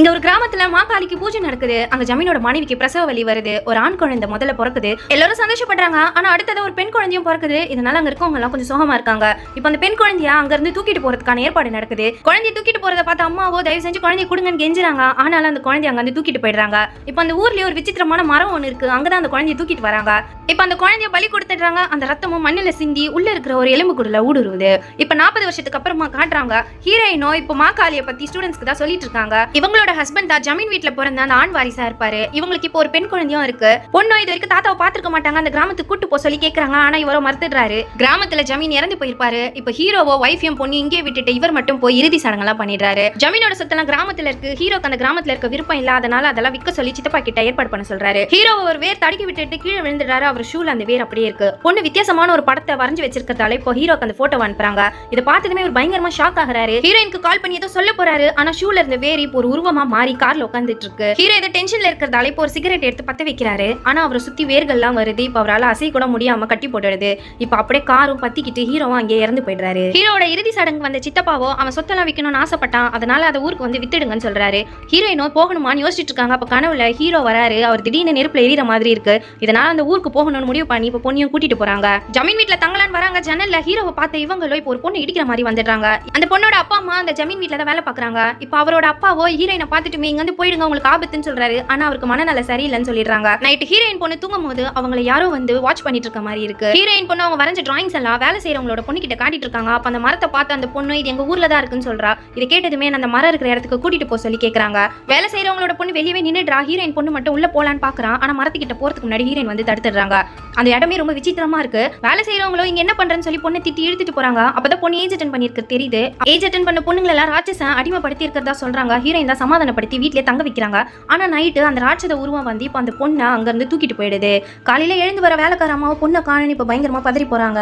இங்க ஒரு கிராமத்துல மாகாளிக்கு பூஜை நடக்குது. அங்க ஜமீனோட மனைவிக்கு பிரசவ வலி வருது. ஒரு ஆண் குழந்தை முதல்ல பிறக்குது. எல்லாரும் சந்தோஷப்படுறாங்க. ஆனா அடுத்தது ஒரு பெண் குழந்தையும் பிறக்குது. இதனால அங்க இருக்கவங்க எல்லாம் கொஞ்சம் சோகமா இருக்காங்க. இப்போ அந்த பெண் குழந்தைய அங்க இருந்து தூக்கிட்டு போறதுக்கான ஏற்பாடு நடக்குது. குழந்தைய தூக்கிட்டு போறத பார்த்து அம்மாவோ தயவு செஞ்சு குழந்தைய கொடுங்கன்னு கெஞ்சுறாங்க. ஆனாலும் அந்த குழந்தைய அங்க வந்து தூக்கிட்டு போயிடுறாங்க. இப்போ அந்த ஊர்லயே ஒரு விசித்திரமான மரம் ஒன்று இருக்கு. அங்கதான் அந்த குழந்தைய தூக்கிட்டு வராங்க. இப்போ அந்த குழந்தைய பலி கொடுத்துடுறாங்க. அந்த ரத்தமும் மண்ணில சிந்தி உள்ள இருக்கிற ஒரு எலும்பு குடல ஊடுருவுது. இப்ப நாற்பது வருஷத்துக்கு அப்புறமா காட்டுறாங்க. ஹீரோயினோ இப்போ மாக்காளிய பத்தி ஸ்டூடெண்ட்ஸ்க்கு தான் சொல்லிட்டு இருக்காங்க. இவங்களோட ஹஸ்பண்ட் தான் ஜமீன் வீட்ல பிறந்த அந்த ஆண் வாரிசா இருப்பாரு. இவங்களுக்கு இப்போ ஒரு பெண் குழந்தையும் இருக்கு. பொண்ணு இது வரைக்கும் தாத்தாவை பார்த்திருக்க மாட்டாங்க. அந்த கிராமத்துக்கு கூட்டு போ சொல்லி கேக்குறாங்க. ஆனா இவரோ மறுத்துடுறாரு. கிராமத்துல ஜமீன் இறந்து போயிருப்பாரு. இப்ப ஹீரோவோ ஒய்ஃபையும் பொண்ணு இங்கே விட்டுட்டு இவர் மட்டும் போய் இறுதி சடங்கெல்லாம் பண்ணிடுறாரு. ஜமீனோட சொத்தெல்லாம் கிராமத்துல இருக்கு. ஹீரோக்கு அந்த கிராமத்துல இருக்க விருப்பம் இல்ல அதனால அதெல்லாம் விற்க சொல்லி சித்தப்பா கிட்ட ஏற்பாடு பண்ண சொல்றாரு. ஹீரோ ஒரு வேர் தடுக்கி விட்டுட்டு கீழே விழுந்துடுறாரு. அவர் ஷூல அந்த வேர் அப்படியே இருக்கு. பொண்ணு வித்தியாசமான ஒரு படத்தை வரைஞ்சு வச்சிருக்கிறதால இப்போ ஹீரோக்கு அந்த போட்டோ அனுப்புறாங்க. இதை பார்த்ததுமே ஒரு பயங்கரமா ஷாக் ஆகுறாரு. ஹீரோயினுக்கு கால் பண்ணி ஏதோ சொல்ல போறாரு. ஆனா ஷூல இருந்த வேர் இப்போ ஒரு உருவமா மாறி கார்ல உட்காந்துட்டு இருக்கு ஹீரோ ஏதோ டென்ஷன்ல இருக்கிறதால இப்போ ஒரு சிகரெட் எடுத்து பத்த வைக்கிறாரு. ஆனா அவரை சுத்தி வேர்கள்லாம் வருது. இப்போ அவரால் அசை கூட முடியாம கட்டி போட்டுடுது. இப்போ அப்படியே காரும் பத்திக்கிட்டு ஹீரோவும் அங்கே இறந்து போயிடுறாரு. ஹீரோட இறுதி சடங்கு வந்த சித்தப்பாவோ அவன் சொத்தெல்லாம் விற்கணும்னு ஆசைப்பட்டான். அதனால அதை ஊருக்கு வந்து வித்துடுங்கன்னு சொல்றாரு. ஹீரோயினோ போகணுமான்னு யோசிச்சுட்டு இருக்காங்க. அப்ப கனவுல ஹீரோ வராரு. அவர் திடீர்னு நெருப்புல எரியற மாதிரி இருக்கு. இதனால அந்த ஊருக்கு போகணும்னு முடிவு பண்ணி இப்போ பொண்ணையும் கூட்டிட்டு போறாங்க. ஜமீன் வீட்டுல தங்கலான் வராங்க. ஜன்னல்ல ஹீரோவை பார்த்த இவங்களோ இப்போ ஒரு பொண்ணு இடிக்கிற மாதிரி வந்துடுறாங்க. அந்த பொண்ணோட அப்பா அம்மா அந்த ஜமீன் வீட்டுல தான் வேலை பாக்குறாங்க இப்போ அவரோட அப்பாவோ ஹீரோயின் பார்த்துட்டுமே இங்க வந்து போயிடுங்க உங்களுக்கு ஆபத்துன்னு சொல்றாரு. ஆனா அவருக்கு மனநல சரியில்லைன்னு சொல்லிடுறாங்க. நைட்டு ஹீரோயின் பொண்ணு தூங்கும் போது அவங்கள யாரோ வந்து வாட்ச் பண்ணிட்டு இருக்க மாதிரி இருக்கு. ஹீரோயின் பொண்ணு அவங்க வரைஞ்ச டிராயிங்ஸ் எல்லாம் வேலை செய்யறவங்களோட பொண்ணு கிட்ட காட்டிட்டு இருக்காங்க. அப்ப அந்த மரத்தை பார்த்து அந்த பொண்ணு இது எங்க ஊர்ல தான் இருக்குன்னு சொல்றா. இதை கேட்டதுமே அந்த மரம் இருக்கிற இடத்துக்கு கூட்டிட்டு போக சொல்லி கேக்குறாங்க. வேலை செய்யறவங்களோட பொண்ணு வெளியவே நின்னுடுறா. ஹீரோயின் பொண்ணு மட்டும் உள்ள போலான்னு பாக்குறான். ஆனா மரத்துக்கிட்ட போறதுக்கு முன்னாடி ஹீரோயின் வந்து தடுத்துடுறாங்க. அந்த இடமே ரொம்ப விசித்திரமா இருக்கு. வேலை செய்யறவங்களும் இங்க என்ன பண்றேன்னு சொல்லி பொண்ணு திட்டி இழுத்துட்டு போறாங்க. அப்பதான் பொண்ணு ஏஜ் அட்டன் பண்ணிருக்கு தெரியுது. ஏஜ் அட்டன் பண்ண பொண்ணுங்களை எல்லாம் ராட்சசன் அடிமைப்படுத்தி இருக்கிறதா சொல்றாங்க. ஹீரோயின் தான் சமாதானப்படுத்தி வீட்டிலே தங்க வைக்கிறாங்க. ஆனா நைட்டு அந்த ராட்சத உருவம் வந்து இப்போ அந்த பொண்ணை அங்க இருந்து தூக்கிட்டு போயிடுது. காலையில எழுந்து வர வேலைக்கார அம்மாவை பொண்ணை காணன்னு இப்போ பயங்கரமா பதறி போறாங்க.